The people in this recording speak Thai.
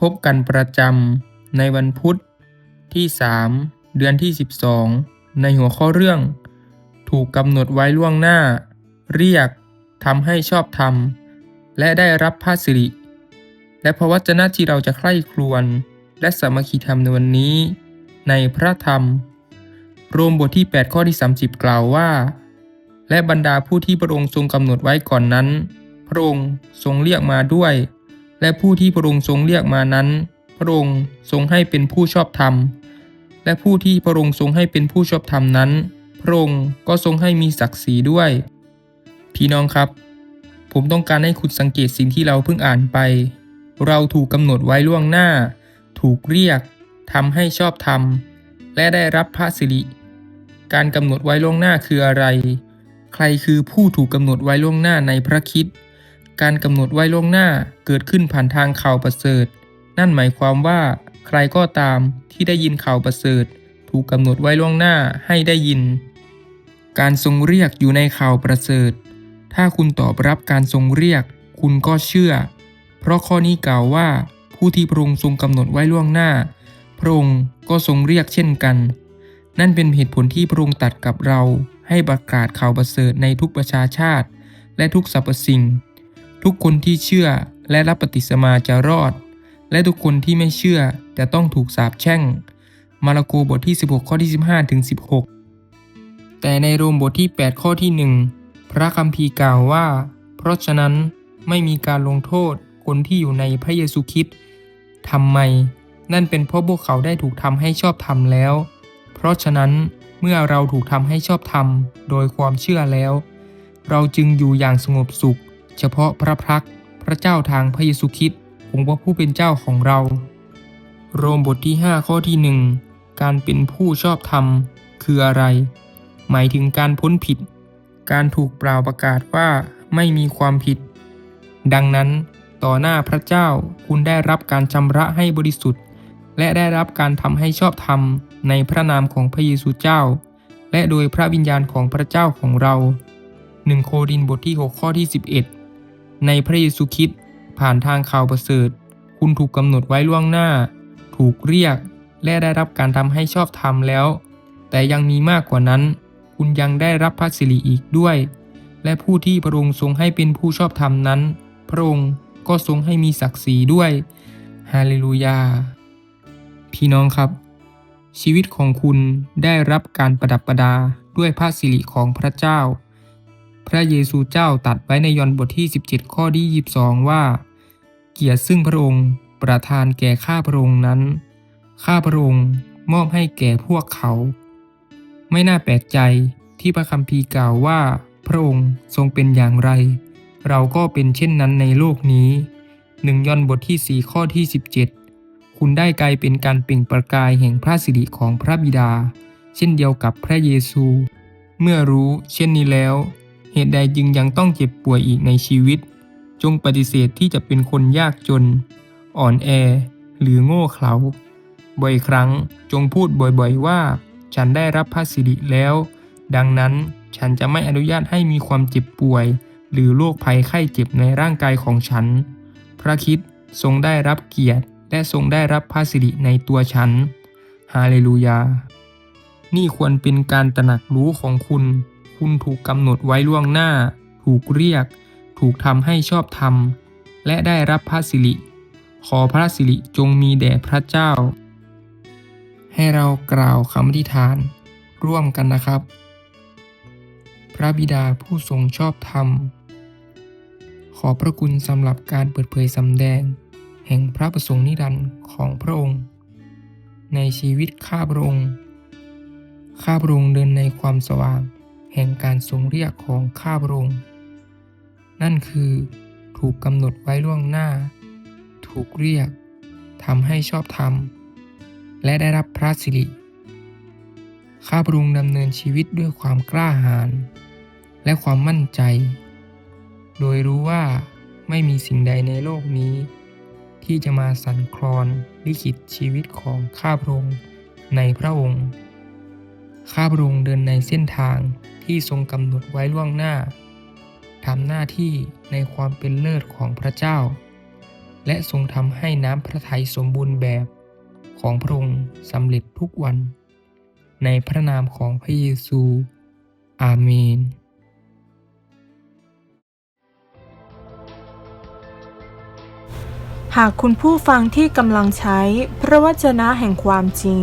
พบกันประจำในวันพุธที่ 3 เดือนที่ 12 ในหัวข้อเรื่อง ถูกกำหนดไว้ล่วงหน้า เรียกทำให้ชอบธรรม และได้รับพระสิริ และพระวจนะที่เราจะใคร่ครวญและสามัคคีธรรมในวันนี้ ในพระธรรม โรมบทที่ 8 ข้อที่ 30 กล่าวว่า และบรรดาผู้ที่พระองค์ทรงกำหนดไว้ก่อนนั้น พระองค์ทรงเรียกมาด้วย และผู้ที่พระองค์ทรงเรียกมานั้น พระองค์ทรงให้เป็นผู้ชอบธรรม และผู้ที่พระองค์ทรงให้เป็นผู้ชอบธรรมนั้น พระองค์ก็ทรงให้มีศักดิ์ศรีด้วย พี่น้องครับ ผมต้องการให้คุณสังเกตสิ่งที่เราเพิ่งอ่านไป เราถูกกำหนดไว้ล่วงหน้า ถูกเรียกทำให้ชอบธรรม และได้รับพระสิริ การกำหนดไว้ล่วงหน้าคืออะไร ใครคือผู้ถูกกำหนดไว้ล่วงหน้าในพระคิด การกำหนดไว้ล่วงหน้าเกิดขึ้นผ่านทางข่าวประเสริฐ นั่นหมายความว่า ใครก็ตามที่ได้ยินข่าวประเสริฐ ถูกกำหนดไว้ล่วงหน้าให้ได้ยิน การทรงเรียกอยู่ในข่าวประเสริฐ ถ้าคุณตอบรับการทรงเรียก คุณก็เชื่อ เพราะข้อนี้กล่าวว่า ผู้ที่พระองค์ทรงกำหนดไว้ล่วงหน้า พระองค์ก็ทรงเรียกเช่นกัน นั่นเป็นเหตุผลที่พระองค์ตัดกับเราให้ประกาศข่าวประเสริฐในทุกประชาชาติ และทุกสรรพสิ่ง ทุกคนที่เชื่อและรับปฏิสมาจะรอด และทุกคนที่ไม่เชื่อจะต้องถูกสาปแช่ง มาระโกบทที่ 16 ข้อที่ 15ถึง16 แต่ในโรมบทที่ 8 ข้อที่ 1 พระคัมภีร์กล่าวว่า เพราะฉะนั้นไม่มีการลงโทษคนที่อยู่ในพระเยซูคริสต์ทำไม นั่นเป็นเพราะพวกเขาได้ถูกทำให้ชอบธรรมแล้ว เพราะฉะนั้นเมื่อเราถูกทำให้ชอบธรรมโดยความเชื่อแล้ว เราจึงอยู่อย่างสงบสุข เฉพาะพระพักพระเจ้าทางพระเยซูคริสต์องค์พระผู้เป็นเจ้าของเรา โรมบทที่ 5 ข้อที่ 1 การเป็นผู้ชอบธรรมคืออะไร หมายถึงการพ้นผิด การถูกเปล่าประกาศว่าไม่มีความผิด ดังนั้นต่อหน้าพระเจ้าคุณได้รับการชำระให้บริสุทธิ์ และได้รับการทำให้ชอบธรรมในพระนามของพระเยซูเจ้า และโดยพระวิญญาณของพระเจ้าของเรา 1 โครินบทที่ 6 ข้อที่ 11 ในพระเยซูคริสต์ผ่านทางข่าวประเสริฐ คุณถูกกำหนดไว้ล่วงหน้า ถูกเรียกและได้รับการทำให้ชอบธรรมแล้ว แต่ยังมีมากกว่านั้น คุณยังได้รับพระสิริอีกด้วย และผู้ที่พระองค์ทรงให้เป็นผู้ชอบธรรมนั้น พระองค์ก็ทรงให้มีศักดิ์ศรีด้วยฮาเลลูยา พี่น้องครับ ชีวิตของคุณได้รับการประดับประดาด้วยพระสิริของพระเจ้า พระเยซูเจ้าตัดไว้ในยอห์นบทที่ 17 ข้อที่22 ว่า เกียรติซึ่งพระองค์ประทานแก่ข้าพระองค์นั้น ข้าพระองค์มอบให้แก่พวกเขา ไม่น่าแปลกใจที่พระคัมภีร์กล่าวว่า พระองค์ทรงเป็นอย่างไร เราก็เป็นเช่นนั้นในโลกนี้หนึ่งยอห์นบทที่ 4 ข้อที่ 17 คุณได้กลายเป็นการเปล่งประกายแห่งพระสิริของพระบิดา เช่นเดียวกับพระเยซู เมื่อรู้เช่นนี้แล้ว เหตุใดจึงยังต้องเจ็บป่วยอีกในชีวิต จงปฏิเสธที่จะเป็นคนยากจน อ่อนแอ หรือโง่เขลาบ่อยครั้งจงพูดบ่อยๆว่า ฉันได้รับพระสิริแล้ว ดังนั้นฉันจะไม่อนุญาตให้มีความเจ็บป่วย หรือโรคภัยไข้เจ็บในร่างกายของฉัน พระคิดทรงได้รับเกียรติ และทรงได้รับพระสิริในตัวฉัน ฮาเลลูยา นี่ควรเป็นการตระหนักรู้ของคุณ คุณถูกกำหนดไว้ล่วงหน้า ถูกเรียก ถูกทำให้ชอบธรรม และได้รับพระสิริ ขอพระสิริจงมีแด่พระเจ้า ให้เรากล่าวคำอธิษฐาน ร่วมกันนะครับ พระบิดาผู้ทรงชอบธรรม ขอพระคุณสำหรับการเปิดเผยสำแดง แห่งพระประสงค์นิรันดร์ของพระองค์ ในชีวิตข้าพระองค์ข้าพระองค์เดินในความสว่าง แห่งการทรงเรียกของข้าพระองค์ นั่นคือถูกกำหนดไว้ล่วงหน้า ถูกเรียกทำให้ชอบธรรม และได้รับพระสิริข้าพระองค์ดำเนินชีวิตด้วยความกล้าหาญและความมั่นใจ โดยรู้ว่าไม่มีสิ่งใดในโลกนี้ ที่จะมาสั่นคลอนลิขิตชีวิตของข้าพระองค์ในพระองค์ ข้าพระองค์เดินในเส้นทางที่ทรงกำหนดไว้ล่วงหน้าทำหน้าที่ในความเป็นเลิศของพระเจ้า และทรงทำให้น้ำพระทัยสมบูรณ์แบบของพระองค์สำเร็จทุกวัน ในพระนามของพระเยซู อาเมนหากคุณผู้ฟังที่กำลังใช้พระวจนะแห่งความจริง